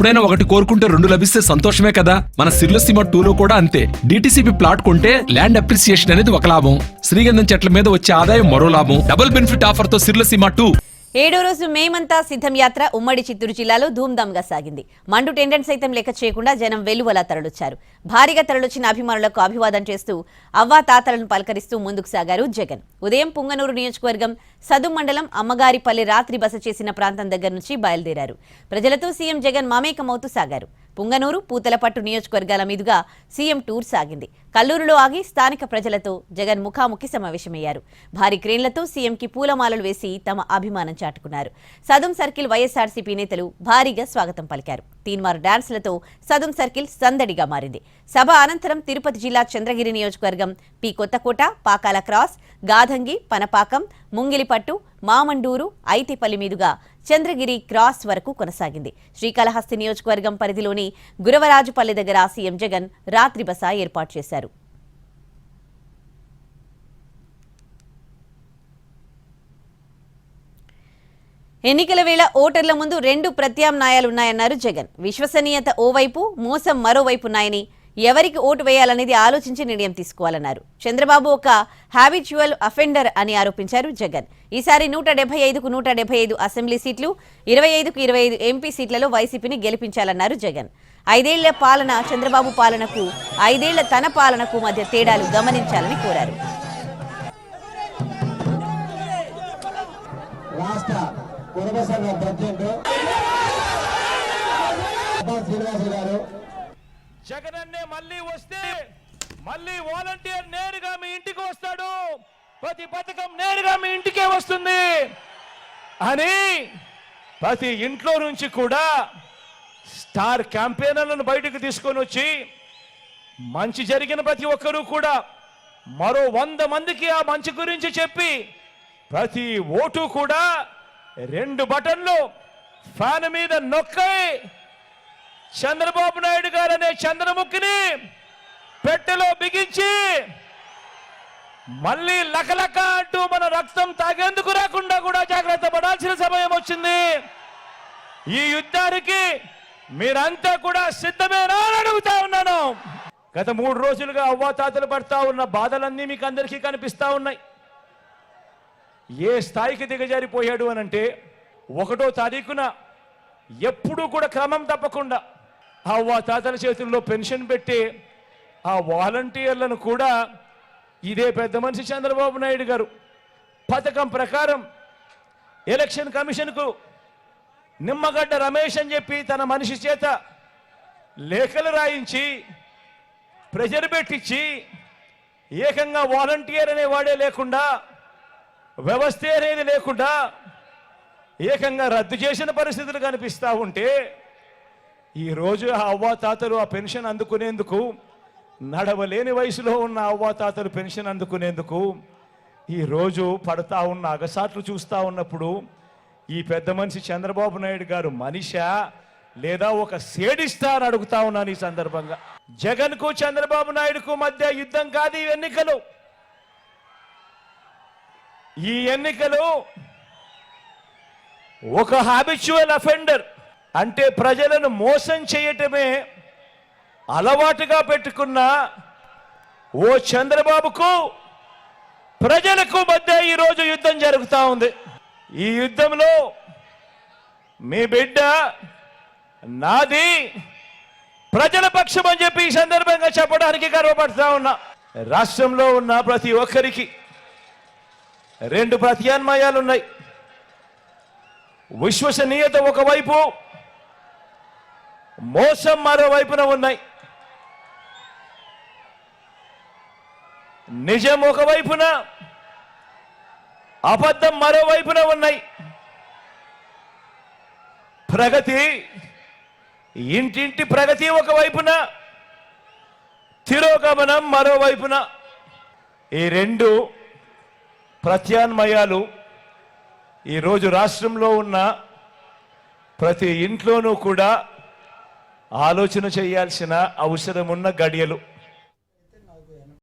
ఎప్పుడైనా ఒకటి కోరుకుంటే రెండు లభిస్తే సంతోషమే కదా. మన సిర్లసీమ టూలో కూడా అంతే. డిటిసిపి ప్లాట్ కొంటే ల్యాండ్ అప్రిసియేషన్ అనేది ఒక లాభం. శ్రీగంధం చెట్ల మీద వచ్చే ఆదాయం మరో లాభం. డబుల్ బెనిఫిట్ ఆఫర్తో సిర్లసీమ టూ. ఏడో రోజు మేమంతా సిద్ధం యాత్ర ఉమ్మడి చిత్తూరు జిల్లాలో ధూమ్ధామ్గా సాగింది. మండు టెండెంట్ సైతం లెక్క చేయకుండా జనం వెల్లువలా తరలొచ్చారు. భారీగా తరలొచ్చిన అభిమానులకు అభివాదం చేస్తూ అవ్వా తాతలను పలకరిస్తూ ముందుకు సాగారు జగన్. ఉదయం పుంగనూరు నియోజకవర్గం సదు మండలం అమ్మగారిపల్లి రాత్రి బస చేసిన ప్రాంతం దగ్గర నుంచి బయలుదేరారు. ప్రజలతో సీఎం జగన్ మమేకమవుతూ సాగారు. పుంగనూరు పూతలపట్టు నియోజకవర్గాల మీదుగా సీఎం టూర్ సాగింది. కల్లూరులో ఆగి స్థానిక ప్రజలతో జగన్ ముఖాముఖి సమావేశమయ్యారు. భారీ క్రేన్లతో సీఎంకి పూలమాలలు వేసి తమ అభిమానం చాటుకున్నారు. సదుం సర్కిల్ వైఎస్ఆర్సీపీ నేతలు భారీగా స్వాగతం పలికారు. తీన్మార్ డాన్స్లతో సదుం సర్కిల్ సందడిగా మారింది. సభ అనంతరం తిరుపతి జిల్లా చంద్రగిరి నియోజకవర్గం పి. కొత్తకోట పాకాల క్రాస్ గాధంగి పనపాకం ముంగిలిపట్టు మామండూరు ఐతిపల్లి మీదుగా చంద్రగిరి క్రాస్ వరకు కొనసాగింది. శ్రీకాళహస్తి నియోజకవర్గం పరిధిలోని గురవరాజుపల్లి దగ్గర సీఎం జగన్ రాత్రి బస ఏర్పాటు చేశారు. ఎన్నికల వేళ ఓటర్ల ముందు రెండు ప్రత్యామ్నాయాలున్నాయన్నారు జగన్. విశ్వసనీయత ఓవైపు మోసం మరోవైపు ఉన్నాయని ఎవరికి ఓటు వేయాలనేది ఆలోచించి నిర్ణయం తీసుకోవాలన్నారు. చంద్రబాబు ఒక హ్యాబిచువల్ అఫెండర్ అని ఆరోపించారు జగన్. ఈసారి నూట డెబ్బై ఐదుకు నూట డెబ్బై ఐదు అసెంబ్లీ సీట్లు ఇరవై ఐదుకు ఇరవై ఐదు ఎంపీ సీట్లలో వైసీపీని గెలిపించాలన్నారు జగన్. ఐదేళ్ళ పాలన చంద్రబాబు పాలనకు ఐదేళ్ళ తన పాలనకు మధ్య తేడాలు గమనించాలని కోరారు. కుటుంబ సంఘ ప్రెసిడెంట్ శ్రీనివాస గారు. జగనన్నే మళ్ళీ వస్తే మళ్ళీ వాలంటీర్ నేరుగా మీ ఇంటికి వస్తాడు. ప్రతి పథకం నేరుగా మీ ఇంటికే వస్తుంది. అని ప్రతి ఇంట్లో నుంచి కూడా స్టార్ క్యాంపెయినర్లను బయటకు తీసుకొని వచ్చి మంచి జరిగిన ప్రతి ఒక్కరూ కూడా మరో వంద మందికి ఆ మంచి గురించి చెప్పి ప్రతి ఓటు కూడా రెండు బటన్లు ఫ్యాన్ మీద నొక్కై చంద్రబాబు నాయుడు గారు అనే చంద్రముఖిని పెట్టెలో బిగించి మళ్ళీ లకలక అంటూ మన రక్తం తాగేందుకు రాకుండా కూడా జాగ్రత్త పడాల్సిన సమయం వచ్చింది. ఈ యుద్ధానికి మీరంతా కూడా సిద్ధమేనా అని అడుగుతా ఉన్నాను. గత మూడు రోజులుగా అవ్వాతాతలు పడతా ఉన్న బాధలన్నీ మీకు అందరికీ కనిపిస్తా ఉన్నాయి. ఏ స్థాయికి దిగజారిపోయాడు అని అంటే ఒకటో తారీఖున ఎప్పుడూ కూడా క్రమం తప్పకుండా అవ్వ తాతల చేతుల్లో పెన్షన్ పెట్టి ఆ వాలంటీర్లను కూడా ఇదే పెద్ద మనిషి చంద్రబాబు నాయుడు గారు పథకం ప్రకారం ఎలక్షన్ కమిషన్కు నిమ్మగడ్డ రమేష్ అని చెప్పి తన మనిషి చేత లేఖలు రాయించి ప్రెజర్ పెట్టించి ఏకంగా వాలంటీర్ అనేవాడే లేకుండా వ్యవస్థ అనేది లేకుండా ఏకంగా రద్దు చేసిన పరిస్థితులు కనిపిస్తూ ఉంటే ఈరోజు ఆ అవ్వాతాతలు ఆ పెన్షన్ అందుకునేందుకు నడవలేని వయసులో ఉన్న అవ్వాతాతలు పెన్షన్ అందుకునేందుకు ఈరోజు పడతా ఉన్న అగసాట్లు చూస్తూ ఉన్నప్పుడు ఈ పెద్ద మనిషి చంద్రబాబు నాయుడు గారు మనిష లేదా ఒక సేడిస్తా అని అడుగుతా ఉన్నాను ఈ సందర్భంగా? జగన్కు చంద్రబాబు నాయుడుకు మధ్య యుద్ధం కాదు ఈ ఎన్నికలు. ఈ ఎన్నికలు ఒక హాబిచువల్ అఫెండర్ అంటే ప్రజలను మోసం చేయటమే అలవాటుగా పెట్టుకున్న ఓ చంద్రబాబుకు ప్రజలకు మధ్య ఈరోజు యుద్ధం జరుగుతూ ఉంది. ఈ యుద్ధంలో మీ బిడ్డ నాది ప్రజల పక్షం అని చెప్పి ఈ సందర్భంగా చెప్పడానికి గర్వపడతా ఉన్నా. రాష్ట్రంలో ఉన్న ప్రతి ఒక్కరికి రెండు ప్రత్యామ్నాయాలు ఉన్నాయి విశ్వసనీయత ఒకవైపు మోసం మరోవైపున ఉన్నాయి. నిజం ఒకవైపున అబద్ధం మరోవైపున ఉన్నాయి. ప్రగతి ఇంటింటి ప్రగతి ఒకవైపున తిరోగమనం మరోవైపున. ఈ రెండు ప్రత్యామ్నాయాలు ఈరోజు రాష్ట్రంలో ఉన్న ప్రతి ఇంట్లోనూ కూడా ఆలోచన చేయాల్సిన అవసరం ఉన్న గడియలు.